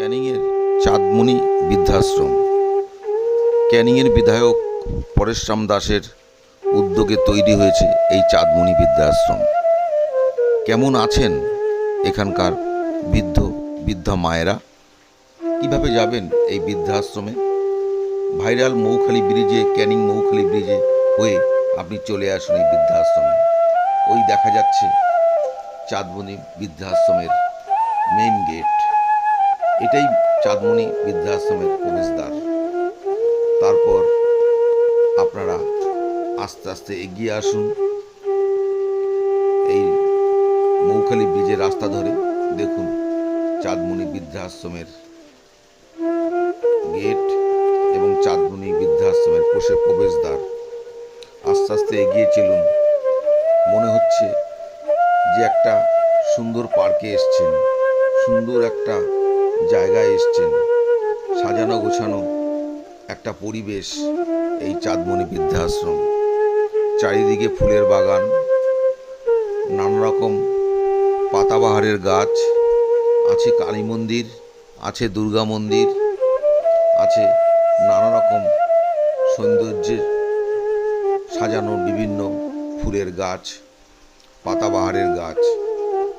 ক্যানিংয়ের চাঁদমণি বৃদ্ধাশ্রম। ক্যানিংয়ের বিধায়ক পরেশরাম দাসের উদ্যোগে তৈরি হয়েছে এই চাঁদমণি বৃদ্ধাশ্রম। কেমন আছেন এখানকার বৃদ্ধ, বৃদ্ধা মায়েরা? কীভাবে যাবেন এই বৃদ্ধাশ্রমে? ভাইরাল মৌখালি ব্রিজে, ক্যানিং মৌখালি ব্রিজে হয়ে আপনি চলে আসুন এই বৃদ্ধাশ্রমে। ওই দেখা যাচ্ছে চাঁদমণি বৃদ্ধাশ্রমের মেইন গেট। এটাই চাঁদমণি বৃদ্ধাশ্রমের প্রবেশদ্বার। তারপর আপনারা আস্তে আস্তে এগিয়ে আসুন। এই মৌখালি ব্রিজের রাস্তা ধরে দেখুন চাঁদমণি বৃদ্ধাশ্রমের গেট এবং চাঁদমণি বৃদ্ধাশ্রমের পোষে প্রবেশদ্বার। আস্তে আস্তে এগিয়ে চলুন। মনে হচ্ছে যে একটা সুন্দর পার্কে এসছেন। সুন্দর একটা জায়গায় এসছেন। সাজানো গোছানো একটা পরিবেশ, এই চাঁদমণি বৃদ্ধাশ্রম। চারিদিকে ফুলের বাগান নানা রকম পাতাবাহারের গাছ, আছে কালী মন্দির, আছে দুর্গা মন্দির, আছে নানা রকম সৌন্দর্যের সাজানো বিভিন্ন ফুলের গাছ, পাতাবাহারের গাছ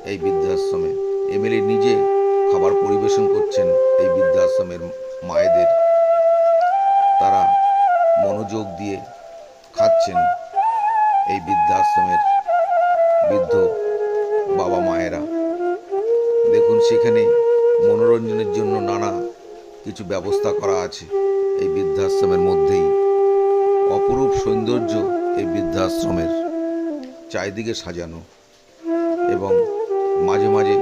এই বৃদ্ধাশ্রমে। এমএলএ নিজে খাবার পরিবেশন করছেন এই বৃদ্ধাশ্রমের মায়েদের। তারা মনোযোগ দিয়ে খাচ্ছেন এই বৃদ্ধাশ্রমের বৃদ্ধ বাবা মায়েরা। দেখুন, সেখানে মনোরঞ্জনের জন্য নানা কিছু ব্যবস্থা করা আছে এই বৃদ্ধাশ্রমের মধ্যেই। অপরূপ সৌন্দর্য এই বৃদ্ধাশ্রমের চারিদিকে সাজানো এবং মাঝে মাঝে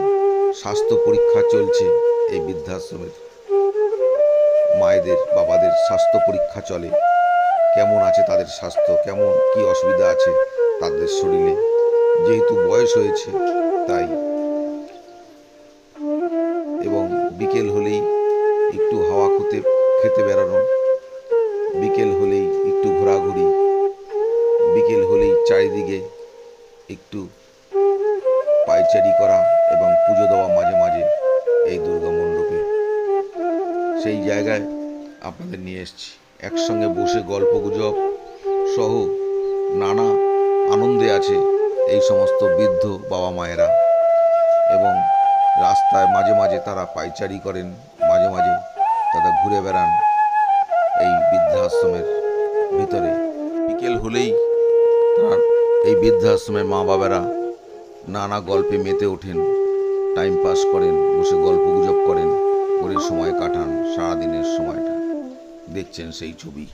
স্বাস্থ্য পরীক্ষা চলছে এই বৃদ্ধাশ্রমের মায়েদের, বাবাদের স্বাস্থ্য পরীক্ষা চলে। কেমন আছে তাদের স্বাস্থ্য? কেমন, কি অসুবিধা আছে তাদের শরীরে? যেহেতু বয়স হয়েছে, তাই। এবং বিকেল হলেই একটু হাওয়া খুঁতে, খেতে বেড়ানো বিকেল হলেই একটু ঘোরাঘুরি। বিকেল হলেই চারিদিকে একটু পায়চারি করা। এবং পুজো দেওয়া মাঝে মাঝে এই দুর্গা মণ্ডপে। সেই জায়গায় আপনাদের নিয়ে এসেছি। একসঙ্গে বসে গল্প গুজব সহ নানা আনন্দে আছে এই সমস্ত বৃদ্ধ বাবা মায়েরা। এবং রাস্তায় মাঝে মাঝে তারা পাইচারি করেন, মাঝে মাঝে তারা ঘুরে বেড়ান এই বৃদ্ধাশ্রমের ভিতরে। বিকেল হলেই তারা এই বৃদ্ধাশ্রমের মা বাবারা নানা গল্পে মেতে ওঠেন। টাইম পাস করেন, বসে গল্প গুজব করেন করে সময় কাটান, সারাদিনের সময়টা। দেখছেন সেই ছবি।